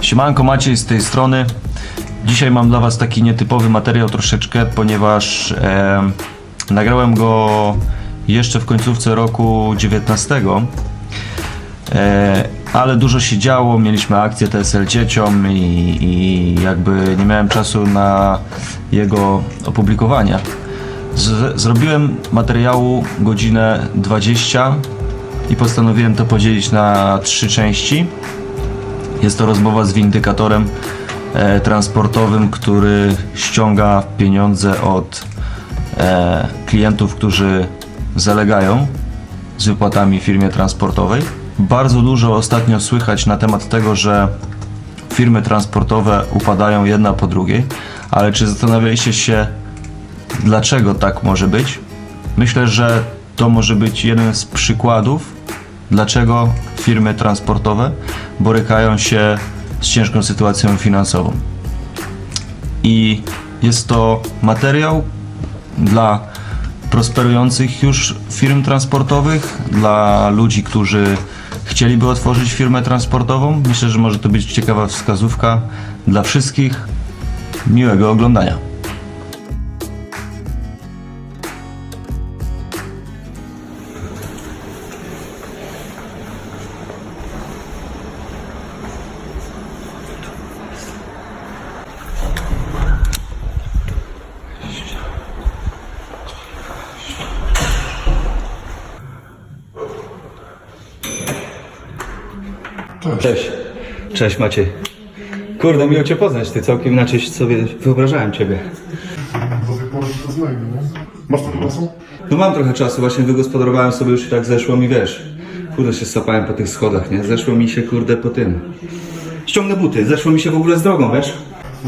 Siemanko Maciej z tej strony. Dzisiaj mam dla Was taki nietypowy materiał troszeczkę, ponieważ e, nagrałem go jeszcze w końcówce roku 19. E, ale dużo się działo, mieliśmy akcję TSL dzieciom i, i jakby nie miałem czasu na jego opublikowanie. Z, zrobiłem materiału godzinę 20 i postanowiłem to podzielić na trzy części. Jest to rozmowa z windykatorem e, transportowym, który ściąga pieniądze od e, klientów, którzy zalegają z wypłatami firmie transportowej. Bardzo dużo ostatnio słychać na temat tego, że firmy transportowe upadają jedna po drugiej, ale czy zastanawialiście się, dlaczego tak może być? Myślę, że to może być jeden z przykładów, dlaczego firmy transportowe borykają się z ciężką sytuacją finansową. I jest to materiał dla prosperujących już firm transportowych, dla ludzi, którzy chcieliby otworzyć firmę transportową. Myślę, że może to być ciekawa wskazówka dla wszystkich. Miłego oglądania. Cześć. Cześć Maciej. Kurde, miło Cię poznać. Ty całkiem inaczej sobie wyobrażałem Ciebie. Do tej pory to znajdę, nie? Masz trochę czasu? No mam trochę czasu, właśnie wygospodarowałem sobie już i tak zeszło mi, wiesz. Kurde, się sapałem po tych schodach, nie? Zeszło mi się, kurde, po tym. Ściągnę buty, zeszło mi się w ogóle z drogą, wiesz?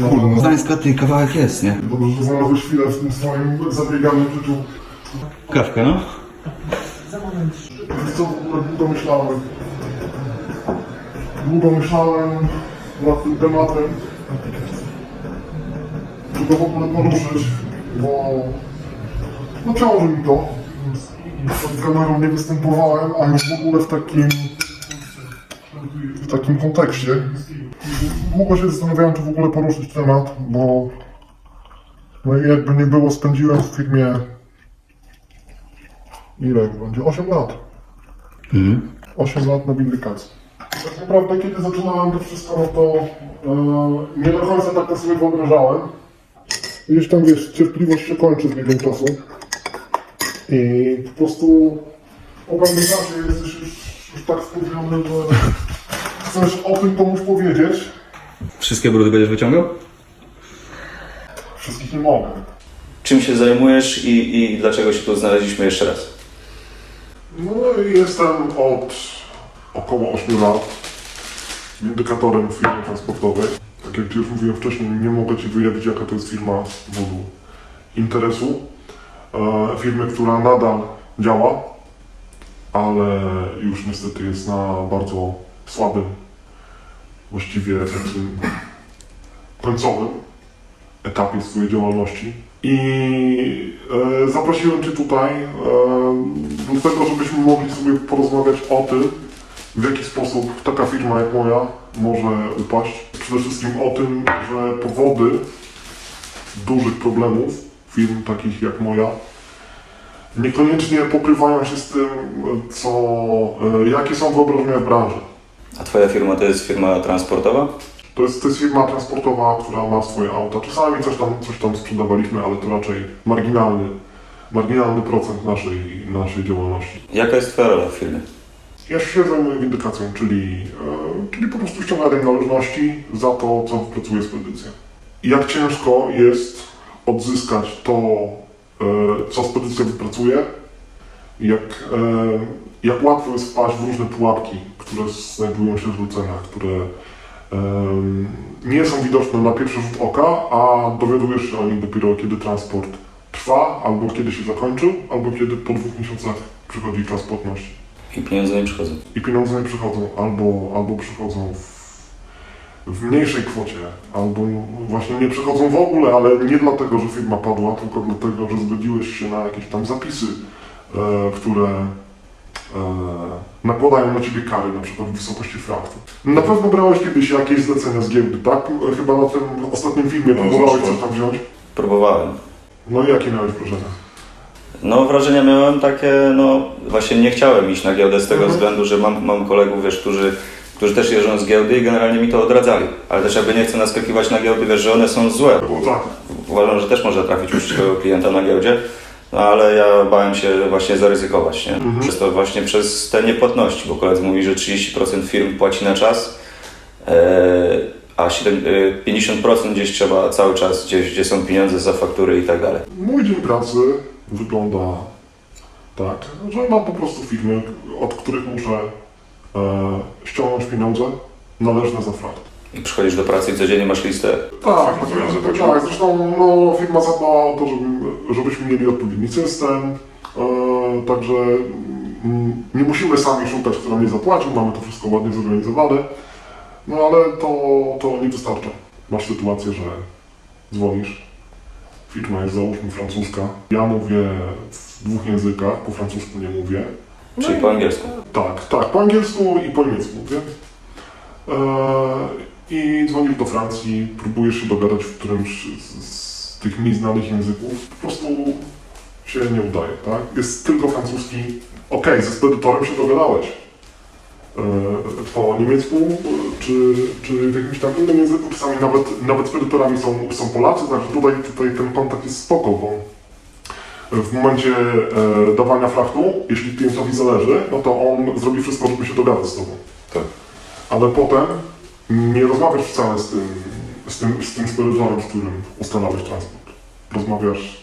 Kurde, no. Gdańska, ty kawałek jest, nie? Dobrze, że znalazłeś chwilę w tym swoim zabieganym życiu. Kawkę, no. W ogóle długo myślałem. Nad tym tematem. Czy to w ogóle poruszyć, bo no ciąży mi to. Przed kamerą nie występowałem, a już w ogóle w takim w takim kontekście. Długo się zastanawiałem, czy w ogóle poruszyć temat, bo no jakby nie było, spędziłem w firmie ile będzie? 8 lat. 8 lat na windykacji. Tak naprawdę, kiedy zaczynałem to wszystko, no to e, nie do końca tak to sobie wyobrażałem. Gdzieś tam, wiesz, cierpliwość się kończy z biegiem czasu. I po prostu pewnym czasie jesteś już, już tak spóźniony, że chcesz o tym komuś powiedzieć. Wszystkie brudy będziesz wyciągał? Wszystkich nie mogę. Czym się zajmujesz i, i dlaczego się tu znaleźliśmy jeszcze raz? No i jestem od około 8 lat windykatorem w firmie transportowej. Tak jak już mówiłem wcześniej, nie mogę Ci wyjawić jaka to jest firma z powodu interesu. E, firmy, która nadal działa, ale już niestety jest na bardzo słabym, właściwie takim końcowym etapie swojej działalności. I e, zaprosiłem Cię tutaj e, do tego, żebyśmy mogli sobie porozmawiać o tym, w jaki sposób taka firma jak moja może upaść. Przede wszystkim o tym, że powody dużych problemów firm takich jak moja niekoniecznie pokrywają się z tym, co, e, jakie są wyobrażenia w branży. A twoja firma to jest firma transportowa? To jest, to jest firma transportowa, która ma swoje auta. Czasami coś tam, coś tam sprzedawaliśmy, ale to raczej marginalny, marginalny procent naszej, naszej działalności. Jaka jest twoja rola w firmie? Ja się zajmuję windykacją, czyli, e, czyli po prostu ściąganiem należności za to, co wypracuje spedycja. Jak ciężko jest odzyskać to, e, co spedycja wypracuje, jak, e, jak łatwo jest wpaść w różne pułapki, które znajdują się w rucenach, które em, nie są widoczne na pierwszy rzut oka, a dowiadujesz się o nich dopiero kiedy transport trwa, albo kiedy się zakończył, albo kiedy po dwóch miesiącach przychodzi czas płatności. I pieniądze nie przychodzą. I pieniądze nie przychodzą, albo, albo przychodzą w, w mniejszej kwocie, albo właśnie nie przychodzą w ogóle, ale nie dlatego, że firma padła, tylko dlatego, że zgodziłeś się na jakieś tam zapisy, e, które e, nakładają na ciebie kary, na przykład w wysokości fraktu. Na pewno brałeś kiedyś jakieś zlecenia z giełdy, tak? Chyba na tym ostatnim filmie próbowałeś coś tam wziąć. Próbowałem. No i jakie miałeś wrażenia? No wrażenia miałem takie, no właśnie nie chciałem iść na giełdę z tego Mhm. względu, że mam, mam kolegów, wiesz, którzy, którzy też jeżdżą z giełdy i generalnie mi to odradzali. Ale też jakby nie chcę naskakiwać na giełdy, wiesz, że one są złe. Tak. Uważam, że też można trafić uczciwego klienta na giełdzie, no ale ja bałem się właśnie zaryzykować, nie? Mhm. Przez to właśnie przez te niepłatności, bo koledzy mówi, że 30% firm płaci na czas, e, a 7, e, 50% gdzieś trzeba cały czas, gdzieś, gdzie są pieniądze za faktury i tak dalej. Mój dzień pracy wygląda tak, że mam po prostu firmy, od których muszę e, ściągnąć pieniądze należne za frakt. I przychodzisz do pracy i codziennie masz listę Tak, tak, tak, tak. Zresztą no, firma zadbała o to, żeby, żebyśmy mieli odpowiedni system, e, także mm, nie musimy sami szukać, kto nam nie zapłacił, mamy to wszystko ładnie zorganizowane, no ale to, to nie wystarcza. Masz sytuację, że dzwonisz, firma jest załóżmy francuska, ja mówię w dwóch językach, po francusku nie mówię, Czyli po angielsku. tak, tak, po angielsku i po niemiecku mówię. Eee, I dzwonisz do Francji, próbujesz się dogadać w którymś z, z tych mniej znanych języków, po prostu się nie udaje, tak? Jest tylko francuski. Okej, ze spedytorem się dogadałeś. Eee, po niemiecku e, czy, czy w jakimś tam innym języku, czasami nawet, nawet spedytorami są, są Polacy, także tutaj, tutaj ten kontakt jest spoko, bo w momencie e, dawania frachtu, jeśli klientowi zależy, no to on zrobi wszystko, żeby się dogadać z tobą. Tak. Ale potem nie rozmawiasz wcale z tym, z tym, z tym spedytorem, z którym ustalałeś transport. Rozmawiasz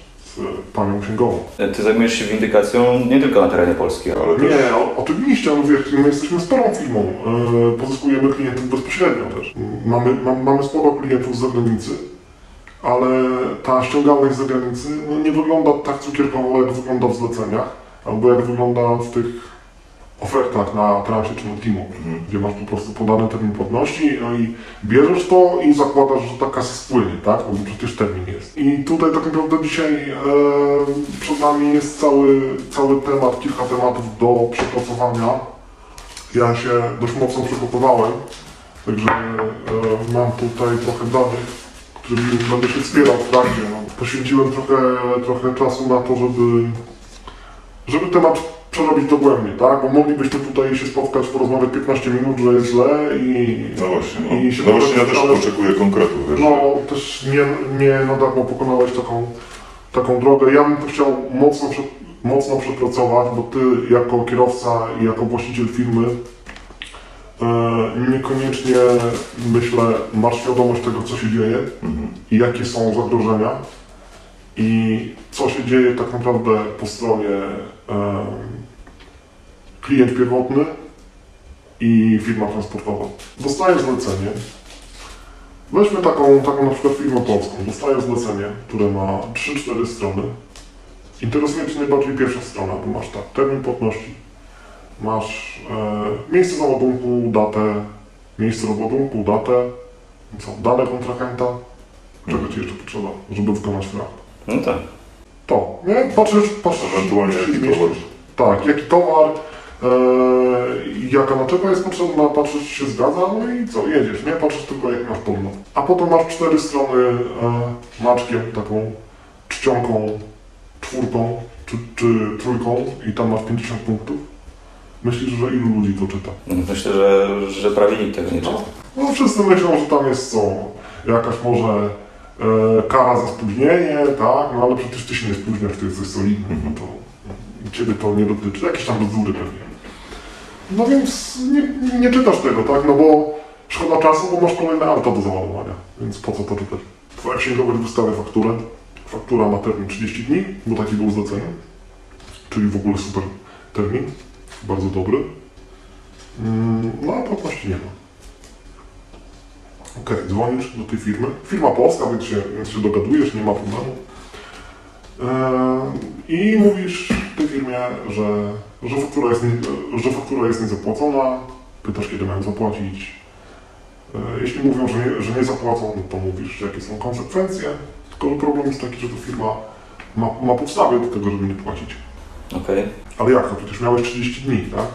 panią księgową. Ty zajmujesz się windykacją nie tylko na terenie Polski, ale Ale nie, o, oczywiście, no wiesz, my jesteśmy sporą firmą, e, pozyskujemy klientów bezpośrednio też. Mamy, mam, mamy sporo klientów z zagranicy, ale ta ściągalność z zagranicy no, nie wygląda tak cukierkowo, jak wygląda w zleceniach, albo jak wygląda w tych ofertach na transie czy na Timo, Mhm. gdzie masz po prostu podany termin płatności, no i bierzesz to i zakładasz, że ta kasa spłynie, tak? Bo przecież termin jest. I tutaj tak naprawdę dzisiaj e, przed nami jest cały, cały temat, kilka tematów do przepracowania. Ja się dość mocno przygotowałem, także e, mam tutaj trochę danych, którymi będę się wspierał w trakcie. No, poświęciłem trochę, trochę czasu na to, żeby, żeby temat przerobić dogłębnie, tak? Bo moglibyśmy tutaj się spotkać, porozmawiać 15 minut, że jest źle i... No właśnie, no. I się no właśnie ja też ale- oczekuję konkretów, wiesz. No, też nie, nie na darmo pokonałeś taką, taką drogę. Ja bym to chciał mocno, mocno przepracować, bo ty jako kierowca i jako właściciel firmy e, niekoniecznie, myślę, masz świadomość tego, co się dzieje Mhm. i jakie są zagrożenia i co się dzieje tak naprawdę po stronie klient pierwotny i firma transportowa. Dostajesz zlecenie, weźmy taką, taką na przykład firmę polską, dostajesz zlecenie, które ma 3-4 strony. Interesuje Cię najbardziej pierwsza strona, bo masz tak, termin płatności, masz e, miejsce załadunku, datę, miejsce rozładunku, datę, co, dane kontrahenta, czego Ci jeszcze potrzeba, żeby wykonać fracht. no tak. To, nie? Patrzysz, patrzysz. Ewentualnie jaki towar. Tak, jaki towar, e, jaka naczepa jest potrzebna, patrzysz, czy się zgadza, no i co, jedziesz, nie? Patrzysz tylko jak masz polno. A potem masz cztery strony e, maczkiem, taką czcionką, czwórką czy, czy trójką i tam masz 50 punktów. Myślisz, że ilu ludzi to czyta? Myślę, że, że prawie nikt tego nie czyta. No wszyscy myślą, że tam jest co, jakaś może e, kara za spóźnienie, tak, no ale przecież ty się nie spóźniasz, ty jesteś solidny, no to ciebie to nie dotyczy, jakieś tam bzdury pewnie. No więc nie, nie czytasz tego, tak, no bo szkoda czasu, bo masz kolejne auto do załadowania, więc po co to czytać? Twoja księgowość wystawia fakturę, faktura ma termin 30 dni, bo taki był zlecenie, czyli w ogóle super termin, bardzo dobry. Mm, No a płatności nie ma. Okej, dzwonisz do tej firmy. Firma polska, więc się, więc się dogadujesz, nie ma problemu. Eee, I mówisz tej firmie, że, że, faktura jest nie, że faktura jest niezapłacona. Pytasz, kiedy mają zapłacić. Eee, Jeśli mówią, że nie, że nie zapłacą, no to mówisz, jakie są konsekwencje. Tylko że problem jest taki, że ta firma ma, ma podstawy do tego, żeby nie płacić. Okej. Ale jak to? Przecież miałeś 30 dni, tak?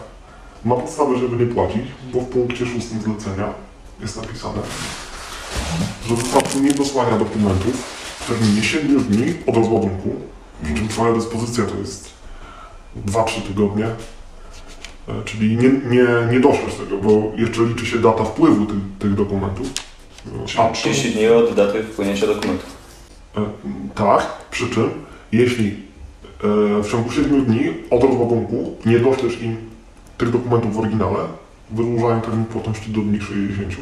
Ma podstawę, żeby nie płacić, bo w punkcie szóstym zlecenia jest napisane, że w wypadku niedosłania dokumentów w terminie 7 dni od rozładunku, przy czym Twoja dyspozycja to jest 2-3 tygodnie, e, czyli nie, nie, nie doszłeś tego, bo jeszcze liczy się data wpływu tych, tych dokumentów. A to- 30 dni od daty wpłynięcia dokumentu. E, Tak, przy czym jeśli e, w ciągu 7 dni od rozładunku nie doślesz im tych dokumentów w oryginale, wydłużają termin płatności do dni 60.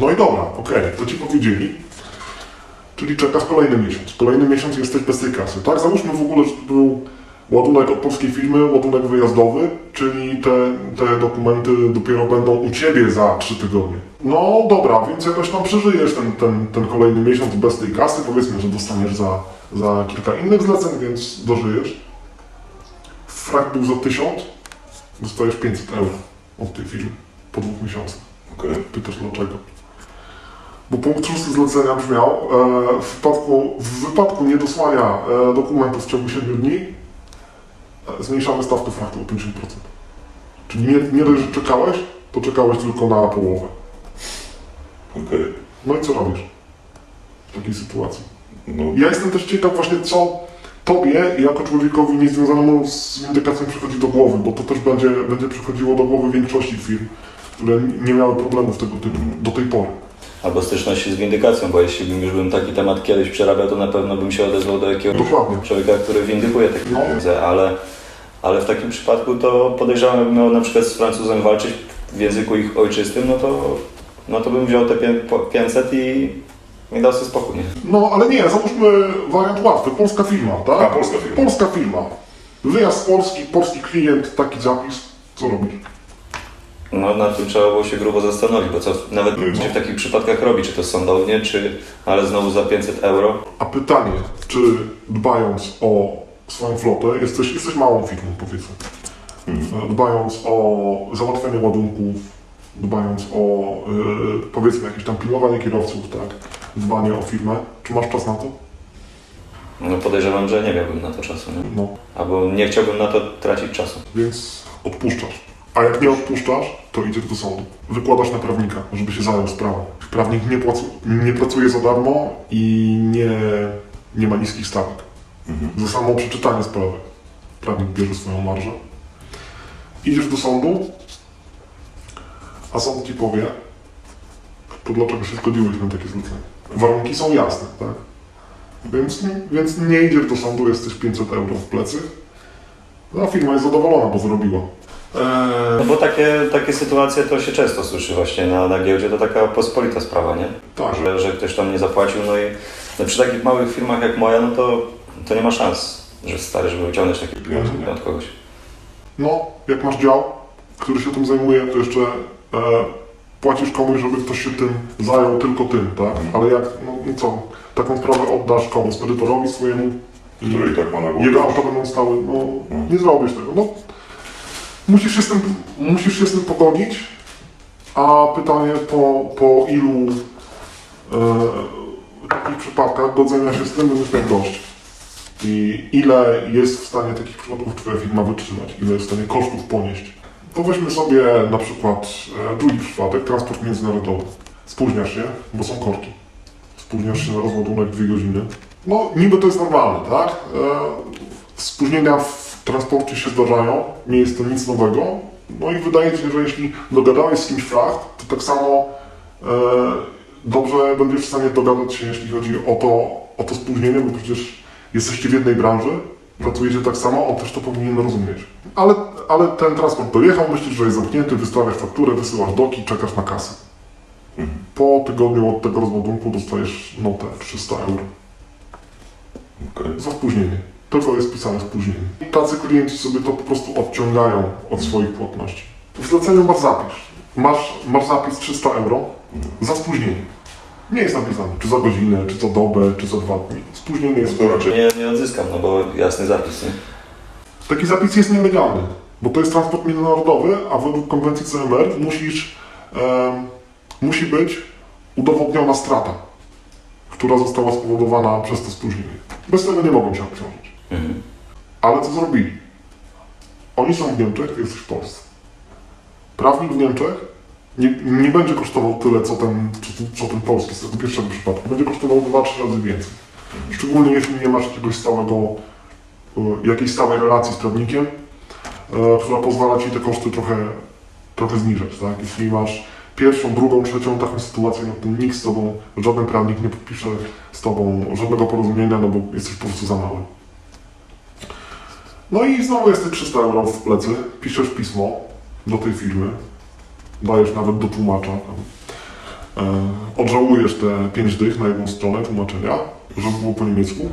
No i dobra, okej, to Ci powiedzieli. Czyli czekasz kolejny miesiąc. Kolejny miesiąc jesteś bez tej kasy, tak? Załóżmy w ogóle, że to był ładunek od polskiej firmy, ładunek wyjazdowy, czyli te, te dokumenty dopiero będą u Ciebie za 3 tygodnie. No dobra, więc jakoś tam przeżyjesz ten, ten, ten kolejny miesiąc bez tej kasy, powiedzmy, że dostaniesz za, za kilka innych zleceń, więc dożyjesz. Frak był za 1000, dostajesz 500 euro od tej firmy po dwóch miesiącach. Okej. Pytasz dlaczego? Bo punkt szósty zlecenia brzmiał, e, w, wypadku, w wypadku niedosłania e, dokumentów w ciągu 7 dni e, zmniejszamy stawkę fraktu o 50%. Czyli nie, nie dość, że czekałeś, to czekałeś tylko na połowę. Okej. No i co robisz w takiej sytuacji? No, Ja jestem też ciekaw właśnie, co Tobie, jako człowiekowi niezwiązanemu z windykacją przychodzi do głowy, bo to też będzie, będzie przychodziło do głowy większości firm, które nie miały problemów tego typu do tej pory. Albo styczności z windykacją, bo jeśli bym już bym taki temat kiedyś przerabiał, to na pewno bym się odezwał do jakiegoś Dokładnie. człowieka, który windykuje takie No. pieniądze, ale, ale w takim przypadku to podejrzewam, jakbym miał na przykład z Francuzem walczyć w języku ich ojczystym, no to, no to bym wziął te pię- po- 500 i, i dał sobie spokój. Nie? No, ale nie, załóżmy wariant łatwy. Polska firma, tak? A, polska firma. Polska firma. Wyjazd z Polski, polski klient, taki zapis. Co robisz? No nad tym trzeba było się grubo zastanowić, bo co nawet No. się w takich przypadkach robi, czy to sądownie, czy ale znowu za 500 euro. A pytanie, czy dbając o swoją flotę, jesteś, jesteś małą firmą, powiedzmy, E, dbając o załatwianie ładunków, dbając o, e, powiedzmy, jakieś tam pilnowanie kierowców, tak? Dbanie o firmę, czy masz czas na to? No podejrzewam, że nie miałbym na to czasu, nie? No, Albo nie chciałbym na to tracić czasu. więc odpuszczasz. A jak nie odpuszczasz, to idziesz do sądu. Wykładasz na prawnika, żeby się zajął sprawą. Prawnik nie, płacu, nie pracuje za darmo i nie, nie ma niskich stawek. Za samo przeczytanie sprawy prawnik bierze swoją marżę. Idziesz do sądu, a sąd ci powie, to dlaczego się zgodziłeś na takie zlecenie. Warunki są jasne, tak? Więc, więc nie idziesz do sądu, jesteś 500 euro w plecy, a firma jest zadowolona, bo zrobiła. No Eee, bo takie, takie sytuacje to się często słyszy właśnie na, na giełdzie, to taka pospolita sprawa, nie? tak, Że, że ktoś tam nie zapłacił, no i no przy takich małych firmach jak moja, no to, to nie ma szans, że stary, żeby wyciągnąć takie pieniądze nie? od kogoś. no, jak masz dział, który się tym zajmuje, to jeszcze e, płacisz komuś, żeby ktoś się tym zajął tylko tym, tak? Ale jak, no, no co, taką sprawę oddasz komu? Spedytorowi swojemu? I który i tak ma na głowie. jego auto będą stały, no, nie zrobisz tego, no. Musisz się z tym, musisz się z tym pogodzić, a pytanie po, po ilu e, takich przypadkach godzenia się z tym będziesz miał dość. I ile jest w stanie takich przypadków Twoja firma wytrzymać, ile jest w stanie kosztów ponieść. To weźmy sobie na przykład e, drugi przypadek, transport międzynarodowy. Spóźniasz się, bo są korki. Spóźniasz się na rozładunek dwie godziny. No, niby to jest normalne, tak? E, spóźnienia w transporcie się zdarzają, nie jest to nic nowego. No i wydaje się, że jeśli dogadałeś z kimś fracht, to tak samo e, dobrze będziesz w stanie dogadać się, jeśli chodzi o to, o to spóźnienie, bo przecież jesteście w jednej branży, pracujecie tak samo, on też to powinien rozumieć. Ale, ale ten transport dojechał, myślisz, że jest zamknięty, wystawiasz fakturę, wysyłasz doki, czekasz na kasę. Po tygodniu od tego rozładunku dostajesz notę 300 euro Okej. za spóźnienie. Tylko jest pisane spóźnienie. I tacy klienci sobie to po prostu odciągają od swoich płatności. W zleceniu masz zapis. Masz, masz zapis 300 euro za spóźnienie. Nie jest napisane, czy za godzinę, czy za dobę, czy za dwa dni. Spóźnienie jest To raczej Nie, nie odzyskam, no bo jasny zapis, nie? Taki zapis jest nielegalny, bo to jest transport międzynarodowy, a według konwencji CMR musisz, em, musi być udowodniona strata, która została spowodowana przez to spóźnienie. Bez tego nie mogą się obciążyć. Ale co zrobili? Oni są w Niemczech, jesteś w Polsce. Prawnik w Niemczech nie, nie będzie kosztował tyle, co ten, co, co ten polski z tego pierwszego przypadku. Będzie kosztował 2-3 razy więcej. Szczególnie jeśli nie masz jakiegoś stałego, e, jakiejś stałej relacji z prawnikiem, e, która pozwala ci te koszty trochę, trochę zniżać. Tak? Jeśli masz pierwszą, drugą, trzecią taką sytuację, no to nikt z tobą, żaden prawnik nie podpisze z tobą żadnego porozumienia, no bo jesteś po prostu za mały. No i znowu jest te 300 euro w plecy, piszesz pismo do tej firmy, dajesz nawet do tłumacza, tam, e, odżałujesz te 5 dych na jedną stronę tłumaczenia, żeby było po niemiecku,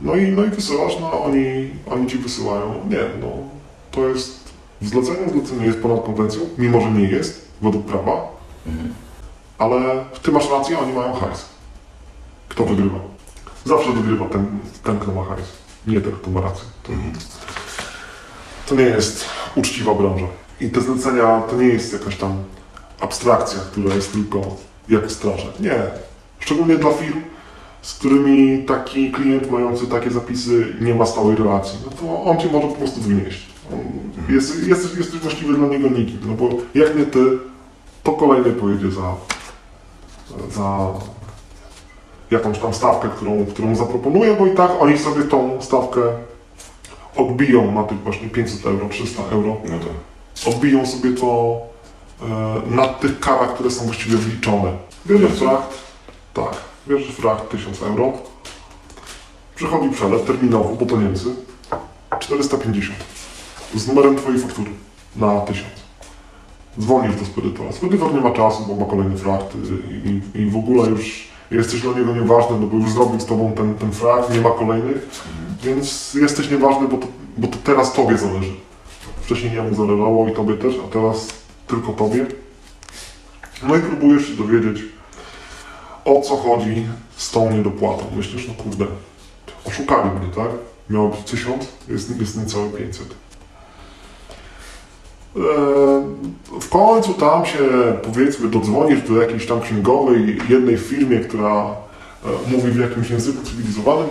no i, no i wysyłasz, no oni, oni ci wysyłają, nie, no to jest zlecenie, zlecenie jest ponad konwencją, mimo że nie jest, według prawa, ale ty masz rację, oni mają hajs. Kto wygrywa? Zawsze wygrywa ten, ten kto ma hajs, nie kto ma rację. To, to nie jest uczciwa branża. I te zlecenia to nie jest jakaś tam abstrakcja, która jest tylko jak w straże. Nie. Szczególnie dla firm, z którymi taki klient mający takie zapisy nie ma stałej relacji. No to on cię może po prostu wynieść. Jest, jesteś, jesteś właściwie dla niego nikim. No bo jak nie ty, to kolejny pojedzie za, za jakąś tam stawkę, którą, którą zaproponuję, bo i tak oni sobie tą stawkę odbiją na tych właśnie 500 euro, 300 euro. No tak. Odbiją sobie to e, na tych karach, które są właściwie wliczone. Bierzesz fracht, tak, bierzesz fracht 1000 euro, przychodzi przelew terminowo, bo to Niemcy, 450 z numerem twojej faktury na 1000. Dzwonisz do spedytora. Spedytor nie ma czasu, bo ma kolejny fracht y, i, i w ogóle już jesteś dla niego nieważny, no bo już zrobił z tobą ten, ten fracht, nie ma kolejnych, więc jesteś nieważny, bo to, bo to teraz tobie zależy. Wcześniej jemu zależało i tobie też, a teraz tylko tobie. No i próbujesz się dowiedzieć, o co chodzi z tą niedopłatą. Myślisz, no kurde, oszukali mnie, tak? Miało być 1000, jest, jest niecałe 500. Eee, W końcu tam się, powiedzmy, dodzwonisz do jakiejś tam księgowej, jednej firmie, która e, mówi w jakimś języku cywilizowanym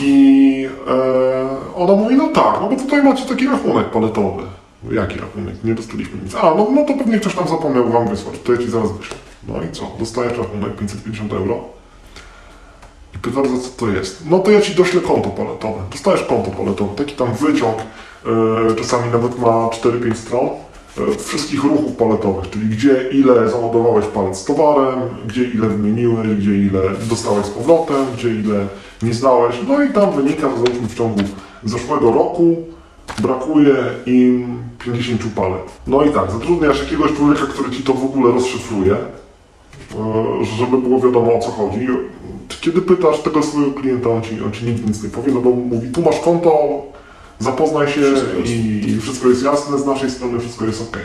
i e, ona mówi, no tak, no bo tutaj macie taki rachunek paletowy. Jaki rachunek? Nie dostaliśmy nic. A, no, no to pewnie ktoś tam zapomniał wam wysłać, to ja ci zaraz wyślę. No i co? Dostajesz rachunek 550 euro. I pytasz, za co to jest? No to ja ci doślę konto paletowe. Dostajesz konto paletowe, taki tam wyciąg, e, czasami nawet ma 4-5 stron, e, wszystkich ruchów paletowych, czyli gdzie ile załadowałeś palet z towarem, gdzie ile wymieniłeś, gdzie ile dostałeś z powrotem, gdzie ile nie znałeś. No i tam wynika, że załóżmy w ciągu zeszłego roku brakuje im 50 palet. No i tak, zatrudniasz jakiegoś człowieka, który ci to w ogóle rozszyfruje, e, żeby było wiadomo o co chodzi. Kiedy pytasz tego swojego klienta, on ci, on ci nic nie powie, no bo mówi, tu masz konto, zapoznaj się Wszystko i, i wszystko jest jasne, z naszej strony wszystko jest ok.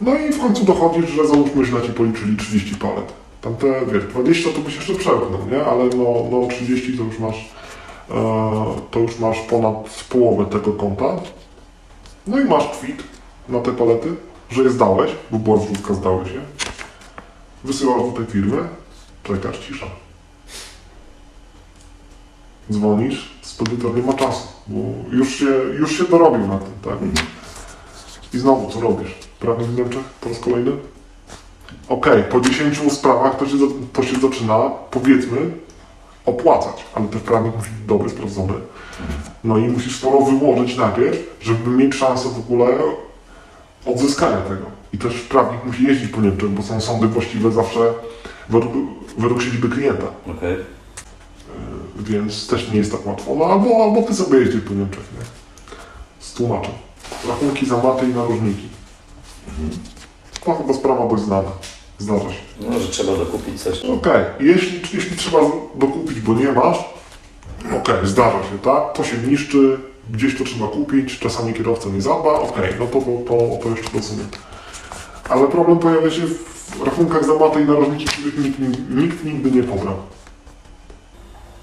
No i w końcu dochodzisz, że załóżmy źle ci policzyli 30 palet. Tamte, wiesz, 20 to byś jeszcze przełknął, nie? Ale no, no 30 to już masz, e, to już masz ponad połowę tego konta. No i masz kwit na te palety, że je zdałeś, bo była wrzutka, zdałeś je. Wysyłasz do tej firmy, czekasz, cisza. Dzwonisz, spedytor nie ma czasu, już się, już się dorobił na tym, tak? I znowu co robisz? Prawnik w Niemczech po raz kolejny? Okej, po 10 sprawach to się, to się zaczyna, powiedzmy, opłacać, ale też prawnik musi być dobry, sprawdzony. No i musisz sporo wyłożyć najpierw, żeby mieć szansę w ogóle odzyskania tego. I też prawnik musi jeździć po Niemczech, bo są sądy właściwe zawsze według, według siedziby klienta. Okej. Więc też nie jest tak łatwo. No albo, albo ty sobie jeździsz po Niemczech, nie? Z tłumaczem. Rachunki za i narożniki. To chyba sprawa dość znana. Zdarza się. No, że trzeba dokupić coś. Okej, jeśli, jeśli trzeba dokupić, bo nie masz, okej, zdarza się, tak? To się niszczy, gdzieś to trzeba kupić, czasami kierowca nie zadba, okej, no to, to, to, to jeszcze rozumiem. Ale problem pojawia się w rachunkach za matę i narożniki, których nikt, nikt nigdy nie pobrał.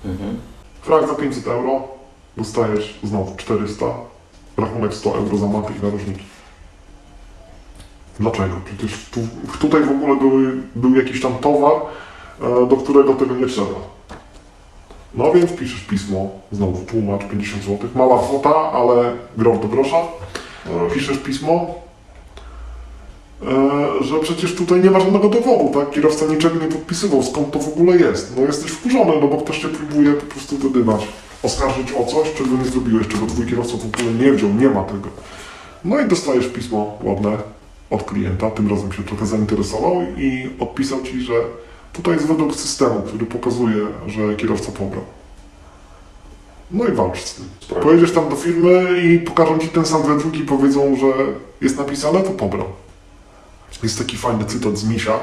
Mhm. Za 500 euro, dostajesz znowu 400, rachunek 100 euro za maty i narożniki. Dlaczego? Przecież tu, tutaj w ogóle był jakiś tam towar, e, do którego tego nie trzeba. No więc piszesz pismo, znowu tłumacz 50 zł, mała kwota, ale grosz do grosza. Piszesz pismo, że przecież tutaj nie ma żadnego dowodu, tak? Kierowca niczego nie podpisywał, skąd to w ogóle jest. No jesteś wkurzony, no bo ktoś cię próbuje po prostu wydymać, oskarżyć o coś, czego nie zrobiłeś, czego twój kierowca w ogóle nie wziął, nie ma tego. No i dostajesz pismo ładne od klienta, tym razem się trochę zainteresował i odpisał ci, że tutaj jest według systemu, który pokazuje, że kierowca pobrał. No i walcz z tym. Pojedziesz tam do firmy i pokażą ci ten sam wydruk i powiedzą, że jest napisane, to pobrał. Jest taki fajny cytat z Misia,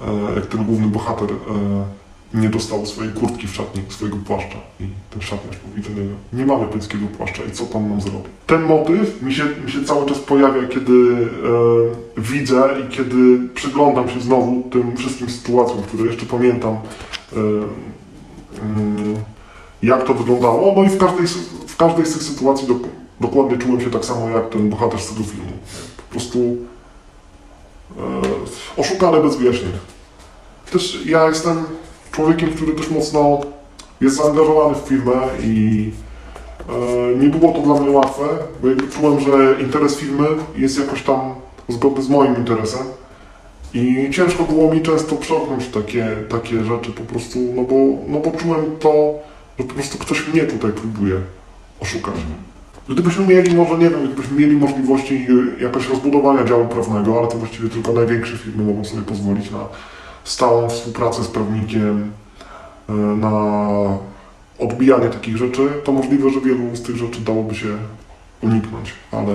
e, jak ten główny bohater e, nie dostał swojej kurtki w szatni, swojego płaszcza. I ten szatniarz mówi do niego, nie mamy pańskiego płaszcza i co pan nam zrobi? Ten motyw mi się, mi się cały czas pojawia, kiedy e, widzę i kiedy przyglądam się znowu tym wszystkim sytuacjom, które jeszcze pamiętam. E, mm, jak to wyglądało, no i w każdej, w każdej z tych sytuacji dok- dokładnie czułem się tak samo jak ten bohater z tego filmu. Po prostu e, oszukany bez wyjaśnień. Też ja jestem człowiekiem, który też mocno jest zaangażowany w firmę i e, nie było to dla mnie łatwe, bo jakby czułem, że interes firmy jest jakoś tam zgodny z moim interesem. I ciężko było mi często przełknąć takie, takie rzeczy po prostu, no bo, no bo czułem to, że po prostu ktoś mnie tutaj próbuje oszukać. Gdybyśmy mieli, może nie wiem, gdybyśmy mieli możliwości y, jakoś rozbudowania działu prawnego, ale to właściwie tylko największe firmy mogą sobie pozwolić na stałą współpracę z prawnikiem, y, na odbijanie takich rzeczy, to możliwe, że wielu z tych rzeczy dałoby się uniknąć, ale,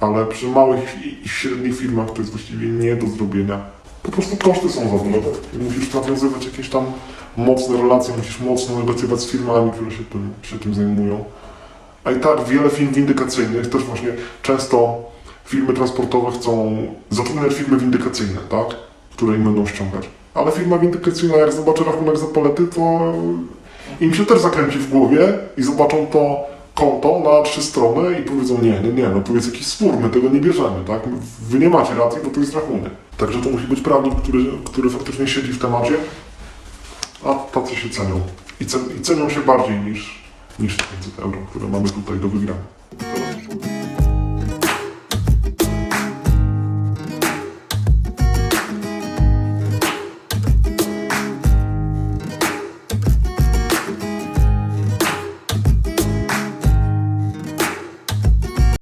ale przy małych i- średnich firmach to jest właściwie nie do zrobienia. Po prostu koszty są za duże. Musisz nawiązywać jakieś tam mocne relacje, musisz mocno negocjować z firmami, które się tym, się tym zajmują. A i tak wiele firm windykacyjnych, też właśnie często firmy transportowe chcą zatrudniać firmy windykacyjne, tak? Które im będą ściągać. Ale firma windykacyjna, jak zobaczy rachunek za palety, to im się też zakręci w głowie i zobaczą to konto na trzy strony i powiedzą nie, nie, nie, no tu jest jakiś spór, my tego nie bierzemy, tak? Wy nie macie racji, bo tu jest rachunek. Także to musi być prawnik, który, który faktycznie siedzi w temacie, a tacy się cenią. I, cen, i cenią się bardziej niż, niż 500 euro, które mamy tutaj do wygrania.